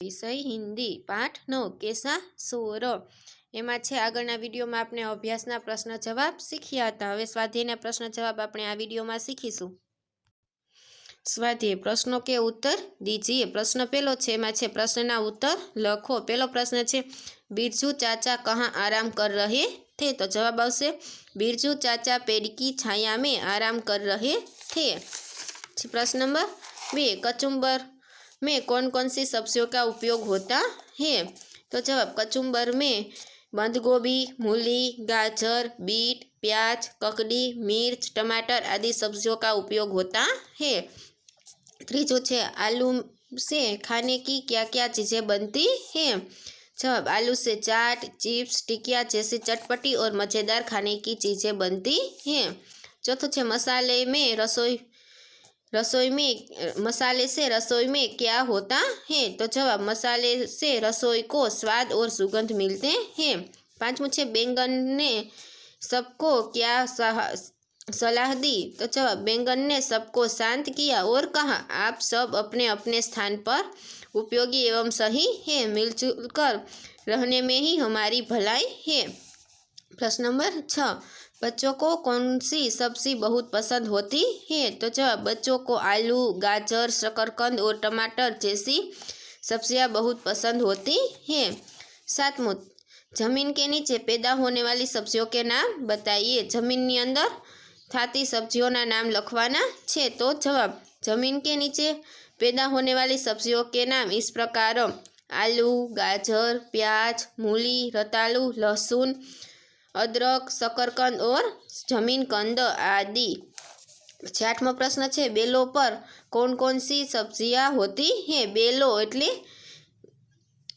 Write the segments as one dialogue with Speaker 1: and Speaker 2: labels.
Speaker 1: વિષય, હિન્દી, પાઠ, નવ, કેસા સોર એમાં છે, આગળના વિડીયોમાં આપણે અભ્યાસના પ્રશ્ન જવાબ શીખ્યા હતા. હવે સ્વાધ્યાયના પ્રશ્ન જવાબ આપણે આ વિડીયોમાં શીખીશું. સ્વાધ્યે પ્રશ્નો કે ઉત્તર દીજીએ. પ્રશ્ન પહેલો છે, એમાં છે, પ્રશ્નના ઉત્તર લખો. પહેલો પ્રશ્ન છે, બિરજુ ચાચા કહા આરામ કર રહે થે? તો જવાબ આવશે, બિરજુ ચાચા પેડકી છાયા મેં આરામ કર રહે થે. પ્રશ્ન નંબર બે, કચુંબર में कौन कौन सी सब्जियों का उपयोग होता है? तो जवाब कचुम्बर में बंद गोभी मूली, गाजर, बीट, प्याज, ककड़ी, मिर्च, टमाटर आदि सब्जियों का उपयोग होता है। त्रीजो है आलू से खाने की क्या क्या चीज़ें बनती हैं? जवाब, आलू से चाट, चिप्स, टिकिया जैसी चटपटी और मज़ेदार खाने की चीज़ें बनती हैं। चौथो है मसाले में रसोई रसोई में मसाले से रसोई में क्या होता है? तो जवाब, मसाले से रसोई को स्वाद और सुगंध मिलते हैं। पाँचवों छः बैंगन ने सबको क्या सलाह दी? तो जवाब, बैंगन ने सबको शांत किया और कहा, आप सब अपने अपने स्थान पर उपयोगी एवं सही है। मिलजुल कर रहने में ही हमारी भलाई है। प्रश्न नंबर छः बच्चों को कौन सी सब्ज़ी बहुत पसंद होती है? तो जवाब बच्चों को आलू, गाजर, शकरकंद और टमाटर जैसी सब्ज़ियाँ बहुत पसंद होती हैं। सातमूँ ज़मीन के नीचे पैदा होने वाली सब्जियों के नाम बताइए। ज़मीन के अंदर थाती सब्जियों नाम लखवाना छे तो जवाब, ज़मीन के नीचे पैदा होने वाली सब्जियों के नाम इस प्रकार। आलू, गाजर, प्याज, मूली, रतालू, लहसुन અદરક શકરકંદ ઓર જમીન કંદ આદિ. પછી આઠમો પ્રશ્ન છે, બેલો પર કોણ કોણ સી સબ્જીયા હોતી હે? બેલો એટલે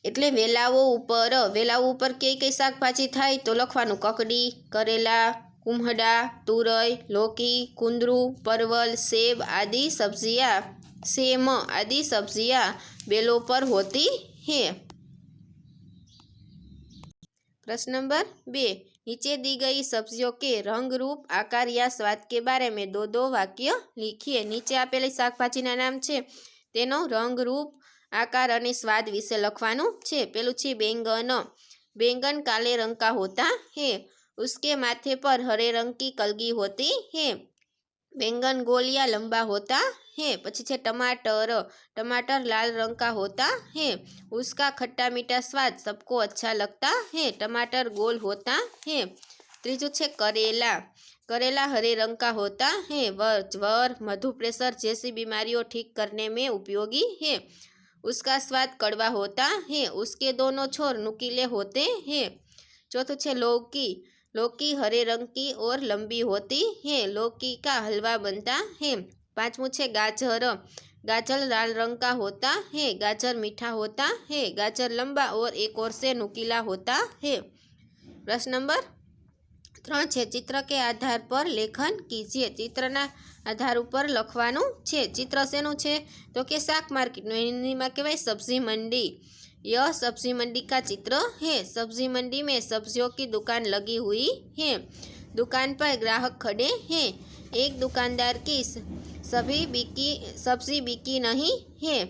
Speaker 1: એટલે વેલાઓ ઉપર. વેલાઓ ઉપર કઈ કઈ શાકભાજી થાય તો લખવાનું, કકડી, કરેલા કુંહડા તુરઈ, લોકી, કુંદરું, પરવલ, સેબ આદિ સબ્જીયા. સેમ આદિ સબ્જીયા બેલો પર હોતી હે. પ્રશ્ન નંબર બે. नीचे दी गई सब्जियों के रंग रूप आकार या स्वाद के बारे में दो दो वाक्य लिखिए નીચે આપેલી શાકભાજીના નામ છે તેનો રંગ રૂપ આકાર અને સ્વાદ વિશે લખવાનું છે પેલું છે બેંગન બેંगन काले रंग का होता है उसके माथे पर हरे रंग की कलगी होती है बैंगन गोल या लंबा होता है, पछी छे टमाटर टमाटर लाल रंग का होता है। उसका खट्टा मीठा स्वाद सबको अच्छा लगता है। टमाटर गोल होता है। त्रीजू छे करेला करेला हरे रंग का होता है। वर ज्वर मधु प्रेशर जैसी बीमारियों ठीक करने में उपयोगी है। उसका स्वाद कड़वा होता है। उसके दोनों छोर नुकीले होते हैं। चौथो छे लौकी लौकी हरे रंग की और लंबी होती है लौकी का हलवा बनता है पाँचवों छे गाजर गाजर लाल रंग का होता है गाजर मीठा होता है गाजर लंबा और एक और से नुकीला होता है प्रश्न नंबर ત્રણ છે ચિત્ર કે આધાર પર લેખન કીજીએ ચિત્રના આધાર ઉપર લખવાનું છે ચિત્ર શેનું છે તો કે શાક માર્કેટનું હિન્દીમાં કહેવાય સબ્જી મંડી यह सब्ज़ी मंडी का चित्र है। सब्ज़ी मंडी में सब्जियों की दुकान लगी हुई है। दुकान पर ग्राहक खड़े हैं। एक दुकानदार की सभी बिकी, सब्ज़ी बिकी नहीं है।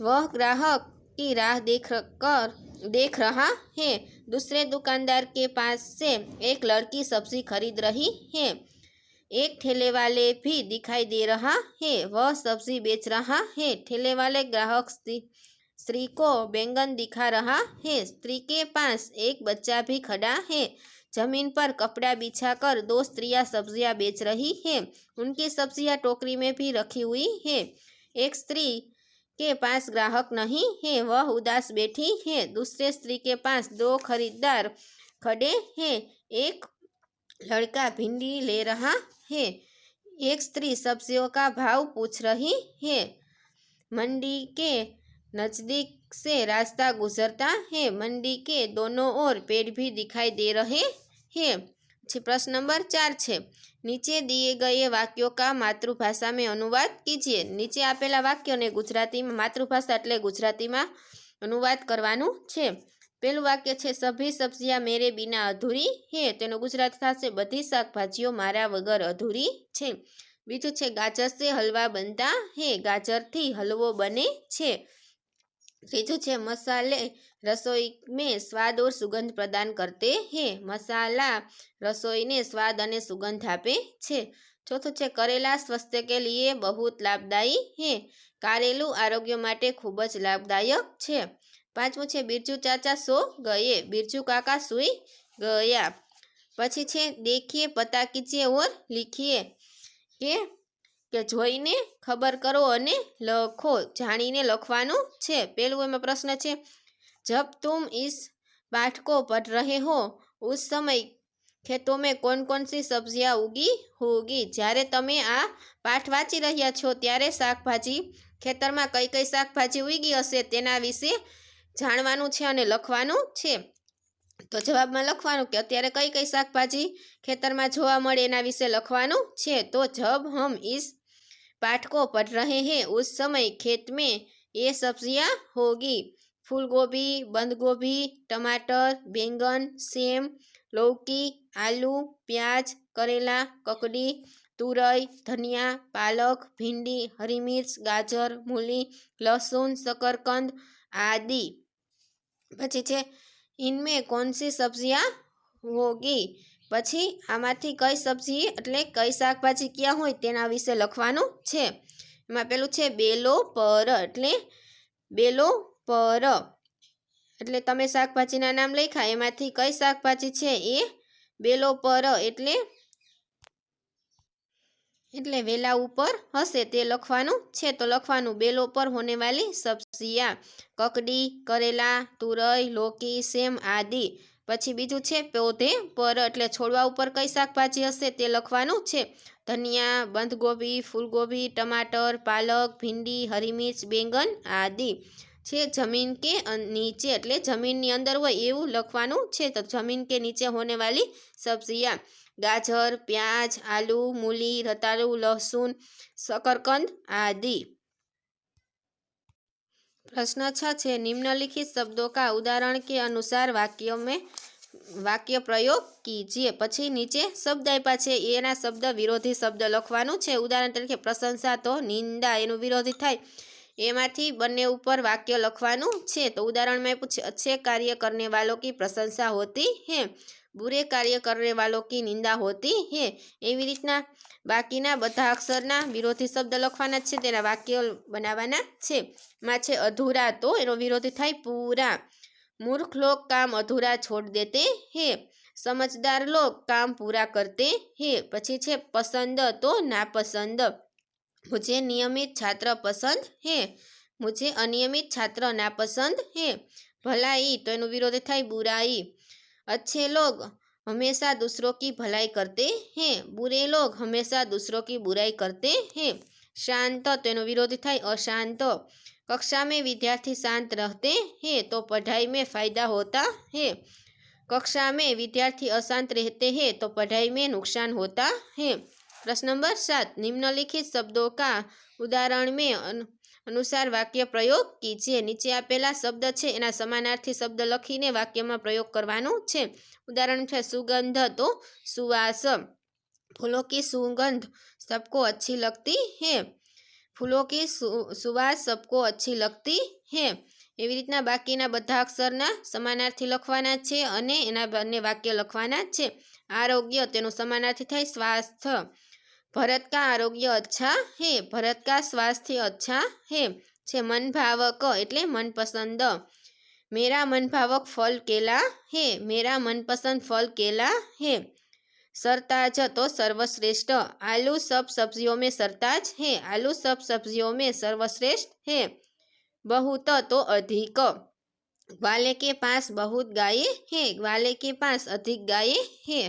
Speaker 1: वह ग्राहक की राह देख कर, देख रहा है। दूसरे दुकानदार के पास से एक लड़की सब्ज़ी खरीद रही है। एक ठेले वाले भी दिखाई दे रहा है। वह सब्ज़ी बेच रहा है। ठेले वाले ग्राहक स्त्री को बैंगन दिखा रहा है। स्त्री के पास एक बच्चा भी खड़ा है। ज़मीन पर कपड़ा बिछाकर दो स्त्रियाँ सब्ज़ियाँ बेच रही है। उनकी सब्ज़ियाँ टोकरी में भी रखी हुई है। एक स्त्री के पास ग्राहक नहीं है, वह उदास बैठी है। दूसरे स्त्री के पास दो खरीदार खड़े हैं। एक लड़का भिंडी ले रहा है। एक स्त्री सब्जियों का भाव पूछ रही है। मंडी के નજદીક સે રાસ્તા रास्ता गुजरता મંડી કે દોનો ઓર પેડ ભી भी દે રહે હે છે પ્રશ્ન નંબર ચાર છે નીચે દિએ ગયે વાક્યો કા માતૃભાષા મેં અનુવાદ કીજીએ નીચે આપેલા વાક્યોને ગુજરાતીમાં, માતૃભાષા એટલે ગુજરાતીમાં અનુવાદ કરવાનું છે। પહેલું વાક્ય છે સભી સબ્જીયા મેરે બિના અધૂરી હે. તેનો ગુજરાત થશે, બધી શાકભાજીઓ મારા વગર અધૂરી છે. બીજું છે, ગાજર સે હલવા બનતા હે. ગાજરથી હલવો બને છે. ત્રીજું છે, મસાલે રસોઈ મેં સ્વાદ ઓર સુગંધ પ્રદાન કરતે હે. મસાલા રસોઈને સ્વાદ અને સુગંધ આપે છે. ચોથું છે, કરેલા સ્વાસ્થ્ય કે લીએ બહુત લાભદાયી હે. કારેલું આરોગ્ય માટે ખૂબ જ લાભદાયક છે. પાંચમું છે, બિરજુ ચાચા સો ગયે. બિરજુ કાકા સૂઈ ગયા. પછી છે, દેખીએ પતા કીચીએ ઓર લીખીએ. કે કે જોઈને ખબર કરો અને લખો, જાણીને લખવાનું છે. પહેલું એમાં પ્રશ્ન છે, જબ તુમ ઇસ પાઠકો પઢ રહે હો, ઉસ સમય ખેતો મેં કોણ કોન સી સબ્જિયા ઉગી ઉગી જ્યારે તમે આ પાઠ વાંચી રહ્યા છો, ત્યારે શાકભાજી ખેતરમાં કઈ કઈ શાકભાજી ઉગી હશે તેના વિશે જાણવાનું છે અને લખવાનું છે. તો જવાબમાં લખવાનું કે અત્યારે કઈ કઈ શાકભાજી ખેતરમાં જોવા મળે એના વિશે લખવાનું છે? તો જબ હમ ઇસ પાઠકો પઢ રહે હે, ઉસ સમય ખેત મેં એ સબ્જીયા હોગી. ફૂલગોભી, બંધગોભી, ટમાટર, બેંગન, સેમ, લૌકી, આલુ, પ્યાજ, કરેલા, કકડી, તુરઈ, ધનિયા, પાલક, ભીંડી હરી મિર્ચ ગાજર, મૂલી લસણ શકરકંદ આદિ. પછી છે ઇનમે કોનસી સબ્જીયા હોગી પછી આમાંથી કઈ સબ્જી એટલે કઈ શાકભાજી ક્યાં હોય તેના વિશે લખવાનું છે એમાં પેલું છે બેલો પર એટલે બેલો પર એટલે તમે શાકભાજીના નામ લખ્યા એમાંથી કઈ શાકભાજી છે એ બેલો પર એટલે એટલે વેલા ઉપર હશે તે લખવાનું. છે તો લખવાનું, બેલો પર હોને વાલી સબ્જિયા કકડી, કરેલા, તુરઈ, લોકી, સેમ આદિ. પછી બીજું છે પૌધે, પર, એટલે છોડવા ઉપર કઈ શાકભાજી હશે તે લખવાનું છે. ધનિયા, બંધગોભી, ફૂલગોભી, ટમાટર, પાલક, ભીંડી હરી મિર્ચ બેંગન આદિ. છે જમીન કે નીચે, એટલે જમીનની અંદર હોય એવું લખવાનું છે. તો જમીન કે નીચે હોને વાલી સબ્જિયા ગાજર, પ્યાજ, આલુ, મૂલી, રતાળુ લહસુન શકરકંદ આદિ. પ્રશ્ન છ છે, નિમ્નલિખિત શબ્દો કા ઉદાહરણ કે અનુસાર વાક્ય મેં વાક્ય પ્રયોગ કીજીએ. પછી નીચે શબ્દ આપ્યા છે, એના શબ્દ વિરોધી શબ્દ લખવાનું છે. ઉદાહરણ તરીકે, પ્રશંસા તો નિંદા એનું વિરોધી થાય. એમાંથી બંને ઉપર વાક્ય લખવાનું છે. તો ઉદાહરણમાં પૂછે અચ્છે કાર્ય કરને વાલો કી પ્રશંસા હોતી હે. બુરે કાર્ય કરને વાલો કી નિંદા હોતી હે? એવી રીતના બાકીના બધા અક્ષરના વિરોધી શબ્દ લખવાના છે, તેના વાક્યો બનાવવાના છે. માં છે અધૂરા, તો એનો વિરોધી થાય પૂરા. મૂર્ખ લોક કામ અધૂરા છોડ દેતે હે. સમજદાર લોક કામ પૂરા કરતે હે. પછી છે પસંદ, તો નાપસંદ. મુજે નિયમિત છાત્ર પસંદ હે. મુજે અનિયમિત છાત્ર નાપસંદ હે. ભલાઈ, તો એનો વિરોધ થાય બુરાઈ. अच्छे लोग हमेशा दूसरों की भलाई करते हैं बुरे लोग हमेशा दूसरों की बुराई करते हैं शांत तो એનો વિરોધ થાય अशांत कक्षा में विद्यार्थी शांत रहते हैं तो पढ़ाई में फ़ायदा होता है कक्षा में विद्यार्थी अशांत रहते हैं तो पढ़ाई में नुकसान होता है प्रश्न नंबर सात निम्नलिखित शब्दों का उदाहरण में અનુસાર વાક્ય પ્રયોગ કીજીએ નીચે આપેલા શબ્દ છે, એના સમાનાર્થી શબ્દ લખીને વાક્યમાં પ્રયોગ કરવાનો છે. ઉદાહરણ છે, સુગંધ તો સુવાસ. ફૂલો કી સુગંધ સબકો અચ્છી લગતી હે. ફૂલો કી સુવાસ સબકો અચ્છી લગતી હે. એવી રીતના બાકીના બધા અક્ષરના સમાનાર્થી લખવાના છે અને એના બંને વાક્ય લખવાના છે. આરોગ્ય તેનું સમાનાર્થી થાય, સ્વાસ્થ્ય. भरत का आरोग्य अच्छा है भरत का स्वास्थ्य अच्छा है છે મન ભાવક એટલે મનપસંદ મેરા મનભાવક ફલ કેલા હે મેરા મનપસંદ ફલ કેલા હે सरताज तो सर्वश्रेष्ठ आलू सब सब्जियों में सरताज है आलू सब सब्जियों में सर्वश्रेष्ठ है बहुत तो अधिक ग्वाले के पास बहुत गाये है ग्वाले के पास अधिक गाये है